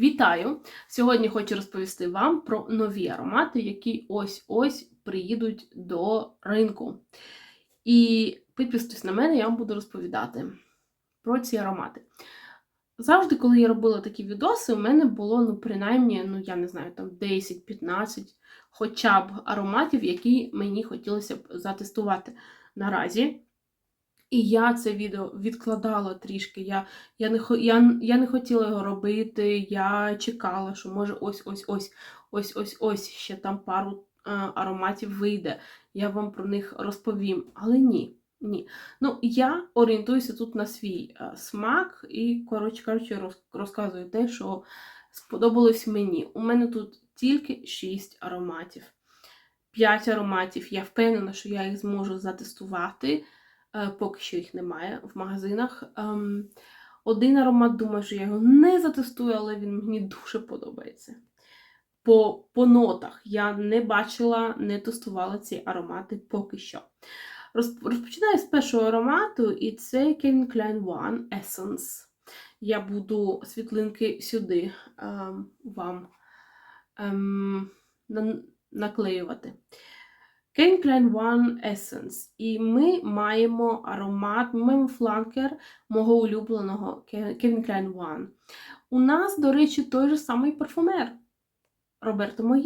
Вітаю! Сьогодні хочу розповісти вам про нові аромати, які ось-ось приїдуть до ринку. І підписуйтесь на мене, я вам буду розповідати про ці аромати. Завжди, коли я робила такі відоси, у мене було, ну, принаймні, ну, я не знаю, там 10-15 хоча б ароматів, які мені хотілося б затестувати наразі. І я це відео відкладала трішки. Я я, не я, я не хотіла його робити. Я чекала, що може ось-ось-ось, ось-ось-ось ще там пару а, ароматів вийде. Я вам про них розповім. Але ні. Ні. Ну, я орієнтуюся тут на свій а, смак і, коротше кажучи, роз, розказую те, що сподобалось мені. У мене тут тільки 6 ароматів. 5 ароматів. Я впевнена, що я їх зможу затестувати. Е, поки що їх немає в магазинах. Ем, один аромат, думаю, що я його не затестую, але він мені дуже подобається. По по нотах я не бачила, не тестувала ці аромати поки що. Розпочинаю з першого аромату, і це Calvin Klein One Essence. Я буду світлинки сюди ем, вам ем, наклеювати. Klein One Essence. І ми маємо аромат, ми маємо фланкер мого улюбленого Calvin Klein One. У нас, до речі, той же самий парфумер Роберто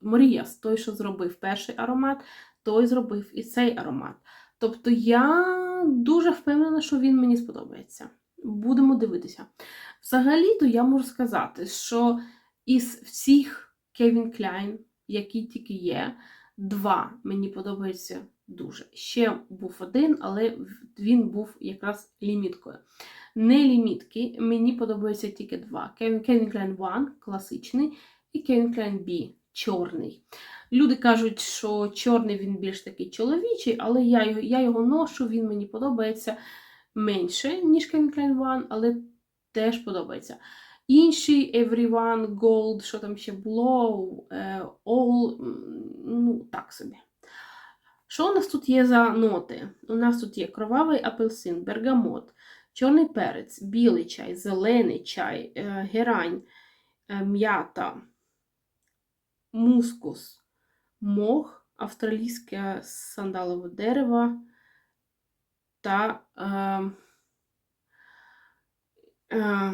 Моріас, той, що зробив перший аромат, той зробив і цей аромат. Тобто я дуже впевнена, що він мені сподобається. Будемо дивитися. Взагалі-то я можу сказати, що із всіх Calvin Klein, які тільки є, Два мені подобається дуже. Ще був один, але він був якраз ліміткою. Не лімітки, мені подобається тільки два. Kevin Klein One класичний і Kevin Klein B чорний. Люди кажуть, що чорний він більш такий чоловічий, але я його я його ношу, він мені подобається менше, ніж Kevin Klein One, але теж подобається. Інший Everyone, Gold, що там ще було, е, All, ну, так собі. Що у нас тут є за ноти? У нас тут є кровавий апельсин, бергамот, чорний перець, білий чай, зелений чай, е, герань, е, м'ята, мускус, мох, австралійське сандалове дерево та. Е,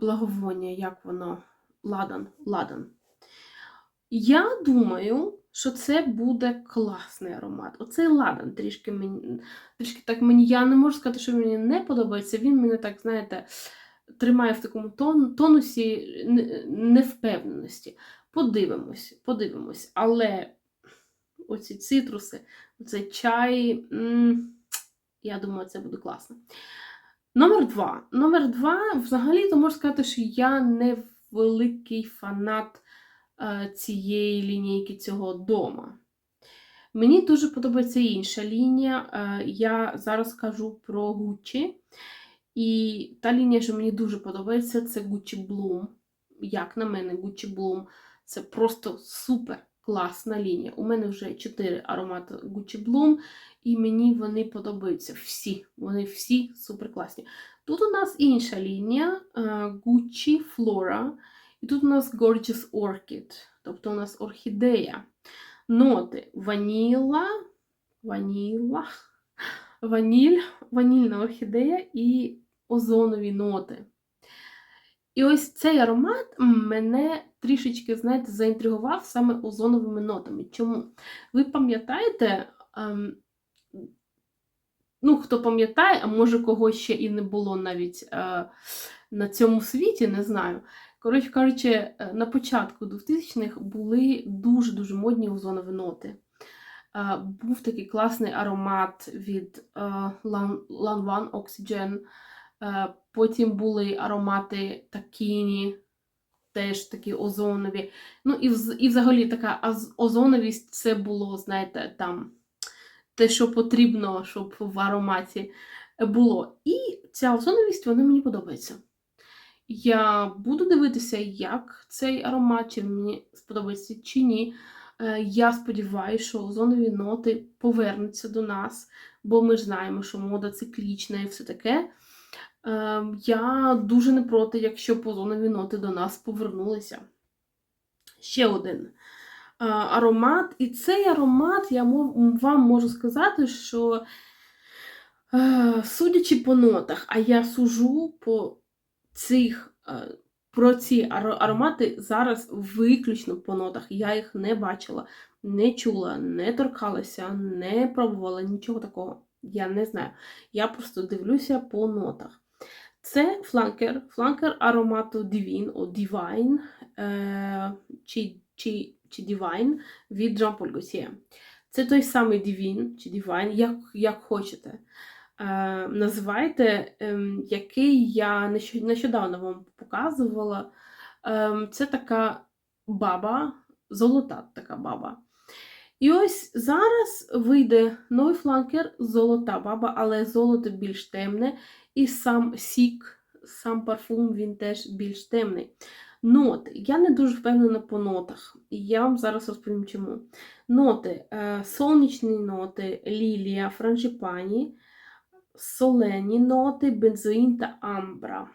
благовоння, як воно, ладан, ладан. Я думаю, що це буде класний аромат. Оцей ладан трішки мені, трішки так мені, я не можу сказати, що мені не подобається. Він мене так, знаєте, тримає в такому тон, тонусі невпевненості. Подивимось, подивимось. Але оці цитруси, оцей чай, я думаю, це буде класно. Номер два. Номер два, взагалі-то можу сказати, що я не великий фанат е, цієї лінійки цього дома. Мені дуже подобається інша лінія. Е, я зараз кажу про Gucci. І та лінія, що мені дуже подобається, це Gucci Bloom. Як на мене, Gucci Bloom це просто супер класна лінія. У мене вже 4 аромати Gucci Bloom, і мені вони подобаються всі. Вони всі супер класні. Тут у нас інша лінія е, Gucci Flora. І тут у нас Gorgeous Orchid, тобто у нас орхідея. Ноти ваніла, ваніла, ваніль, ванільна орхідея і озонові ноти. І ось цей аромат мене трішечки, знаєте, заінтригував саме озоновими нотами. Чому? Ви пам'ятаєте, ем, ну, хто пам'ятає, а може когось ще і не було навіть е, на цьому світі, не знаю. Коротше кажучи, е, на початку 2000-х були дуже-дуже модні озонові ноти. Е, був такий класний аромат від е, Lan Oxygen. Е, потім були аромати такіні, теж такі озонові. Ну, і і взагалі така озоновість це було, знаєте, там те, що потрібно, щоб в ароматі було. І ця озоновість, вона мені подобається. Я буду дивитися, як цей аромат, чи мені сподобається, чи ні. Е, я сподіваюся, що озонові ноти повернуться до нас, бо ми ж знаємо, що мода циклічна і все таке. Е, Я дуже не проти, якщо позонові ноти до нас повернулися. Ще один аромат. І цей аромат я вам можу сказати, що, е, судячи по нотах, а я сужу по цих, е, про ці аромати зараз виключно по нотах. Я їх не бачила, не чула, не торкалася, не пробувала нічого такого. Я не знаю. Я просто дивлюся по нотах. Це фланкер, фланкер аромату Divine, о Divine, е, чи, чи, чи Divine від Jean Paul Gaultier. Це той самий Divine, чи Divine, як, як хочете. Е, називайте, ем, який я нещодавно вам показувала. Ем, це така баба, золота така баба. І ось зараз вийде новий фланкер, золота баба, але золото більш темне, і сам сік, сам парфум, він теж більш темний. Ноти. Я не дуже впевнена по нотах. І я вам зараз розповім чому. Ноти. Е, сонячні ноти, лілія, франжипані, солені ноти, бензоїн та амбра.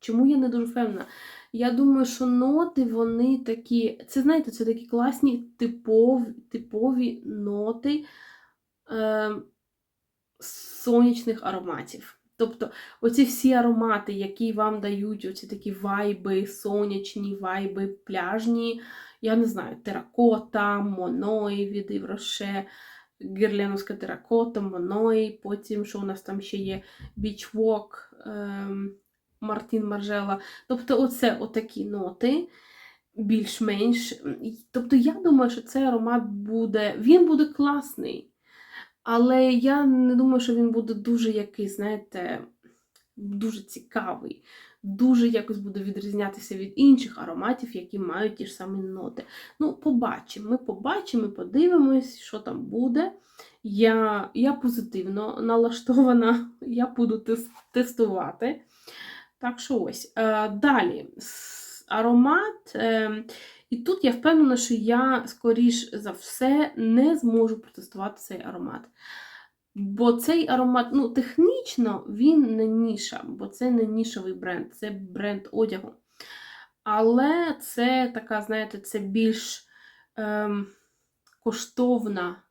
Чому я не дуже впевнена? Я думаю, що ноти вони такі. Це знаєте, це такі класні типові, типові ноти е, сонячних ароматів. Тобто, оці всі аромати, які вам дають оці такі вайби, сонячні, вайби, пляжні, я не знаю, теракота, моної від Івроше, гірленовська теракота, моної, потім, що у нас там ще є Walk, ем, Мартін Маржела. Тобто, оце отакі ноти, більш-менш. Тобто, я думаю, що цей аромат буде, він буде класний. Але я не думаю, що він буде дуже якийсь, знаєте, дуже цікавий, дуже якось буде відрізнятися від інших ароматів, які мають ті ж самі ноти. Ну, побачимо, ми побачимо, подивимось, що там буде. Я, я позитивно налаштована, я буду тестувати. Так що ось. Е, далі, аромат. І тут я впевнена, що я, скоріш за все, не зможу протестувати цей аромат. Бо цей аромат, ну, технічно він не ніша, бо це не нішовий бренд, це бренд одягу. Але це така, знаєте, це більш ем, коштовна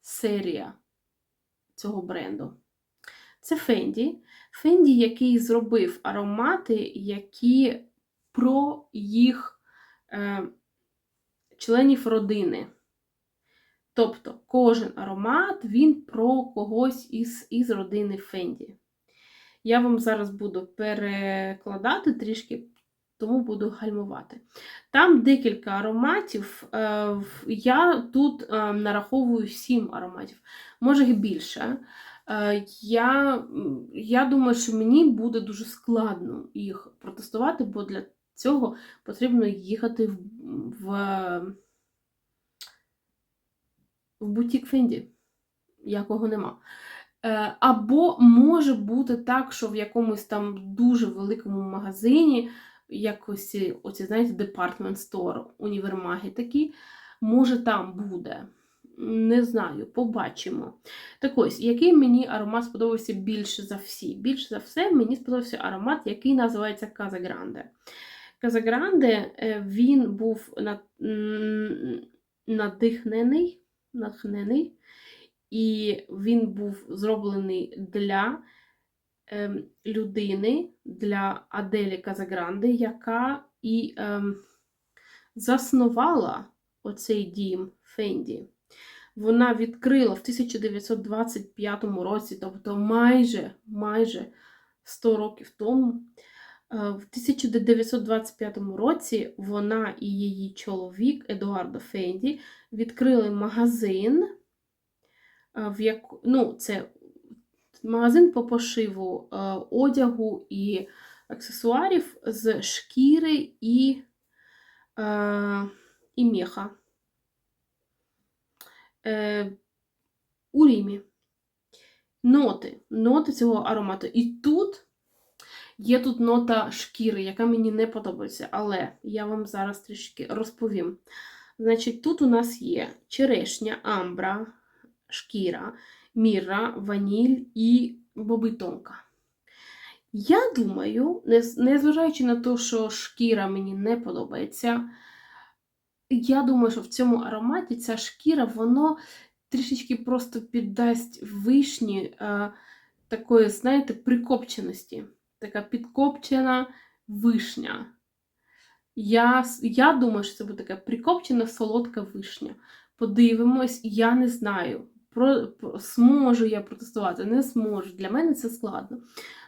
серія цього бренду. Це Фенді. Фенді, який зробив аромати, які про їх членів родини. Тобто кожен аромат він про когось із, із родини Фенді. Я вам зараз буду перекладати трішки, тому буду гальмувати. Там декілька ароматів. е, Я тут е, нараховую 7 ароматів, може їх більше. Е, Я, я думаю, що мені буде дуже складно їх протестувати, бо для цього потрібно їхати в, в, в бутік Фенді, якого нема. Е, Або може бути так, що в якомусь там дуже великому магазині, якось оці, знаєте, department store, універмаги такі, може там буде. Не знаю, побачимо. Так ось, який мені аромат сподобався більше за всі? Більше за все мені сподобався аромат, який називається Казагранде. Казагранде він був надихнений, натхнений, і він був зроблений для ем, людини, для Аделі Казагранде, яка і ем, заснувала оцей дім Фенді. Вона відкрила в 1925 році, тобто майже, майже 100 років тому. Е, В 1925 році вона і її чоловік Едуардо Фенді відкрили магазин, е, в яку, ну, це магазин по пошиву е, одягу і аксесуарів з шкіри і, і меха у Римі. Ноти, ноти цього аромату. І тут є тут нота шкіри, яка мені не подобається, але я вам зараз трішки розповім. Значить, тут у нас є черешня, амбра, шкіра, міра, ваніль і бобитонка. Я думаю, незважаючи на те, що шкіра мені не подобається, я думаю, що в цьому ароматі ця шкіра, воно трішечки просто піддасть вишні е, такої, знаєте, прикопченості. Така підкопчена вишня. Я, я думаю, що це буде така прикопчена солодка вишня. Подивимось, я не знаю. Про, про- зможу я протестувати, не зможу. Для мене це складно.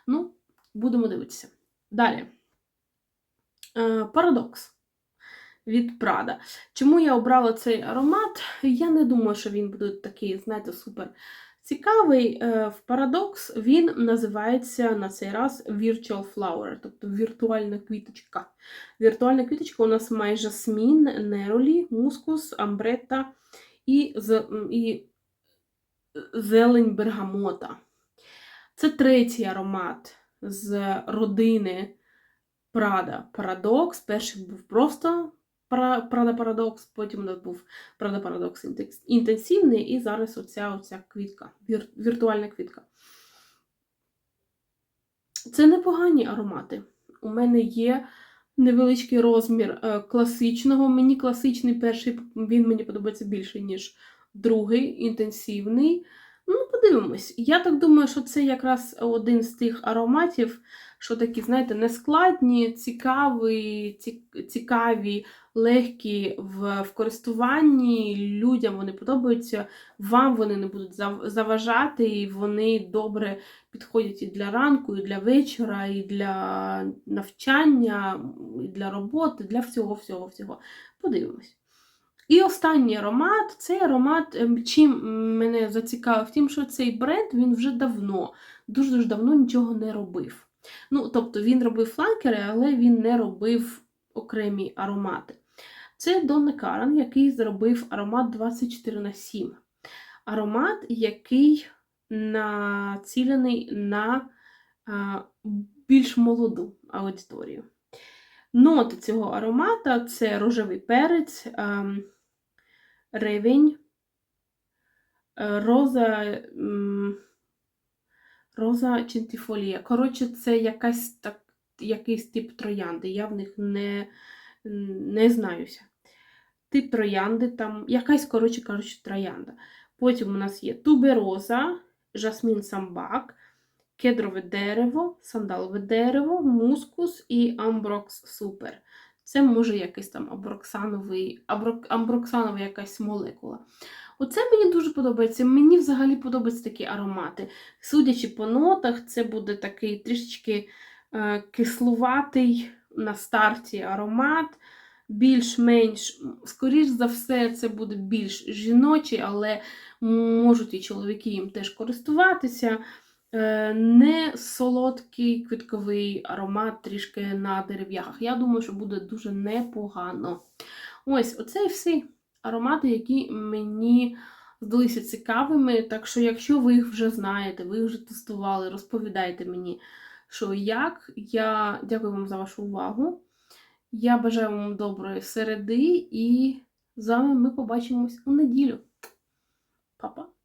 Ну, будемо дивитися. Далі. Е, парадокс від Прада. Чому я обрала цей аромат? Я не думаю, що він буде такий, знаєте, супер цікавий. Е, В парадокс він називається на цей раз Virtual Flower, тобто віртуальна квіточка. Віртуальна квіточка у нас має жасмін, неролі, мускус, амбретта і, і зелень бергамота. Це третій аромат з родини Прада Парадокс. Перший був просто Прада Парадокс, потім у нас був Прада Парадокс інтенсивний, і зараз оця, оця квітка, вір, віртуальна квітка. Це непогані аромати. У мене є невеличкий розмір е, класичного. Мені класичний перший він мені подобається більше, ніж другий, інтенсивний. Ну, подивимось. Я так думаю, що це якраз один з тих ароматів, що такі, знаєте, нескладні, цікаві, цікаві, легкі в, в користуванні. Людям вони подобаються, вам вони не будуть заважати, і вони добре підходять і для ранку, і для вечора, і для навчання, і для роботи, для всього, всього, всього. Подивимось. І останній аромат цей аромат, ем, чим мене зацікавив, тим, що цей бренд він вже давно, дуже-дуже давно нічого не робив. Ну, тобто він робив фланкери, але він не робив окремі аромати. Це Донна Карен, який зробив аромат 24 на 7. Аромат, який націлений на а, більш молоду аудиторію. Ноти цього аромата це рожевий перець, ем, ревень, е, роза, м, роза чентифолія. Коротше, це якась так, якийсь тип троянди. Я в них не, не знаюся. Тип троянди, там якась, коротше кажучи, троянда. Потім у нас є тубероза, жасмін самбак, кедрове дерево, сандалове дерево, мускус і амброкс супер. Це може якийсь там аброксановий, аброк, амброксанова якась молекула. Оце мені дуже подобається. Мені взагалі подобаються такі аромати. Судячи по нотах, це буде такий трішечки е, кислуватий на старті аромат. Більш-менш, скоріш за все, це буде більш жіночий, але можуть і чоловіки їм теж користуватися. Е, Не солодкий квітковий аромат трішки на дерев'ях. Я думаю, що буде дуже непогано. Ось, оце всі аромати, які мені здалися цікавими. Так що, якщо ви їх вже знаєте, ви їх вже тестували, розповідайте мені, що як. Я дякую вам за вашу увагу. Я бажаю вам доброї середи і з вами ми побачимось у неділю. Па-па!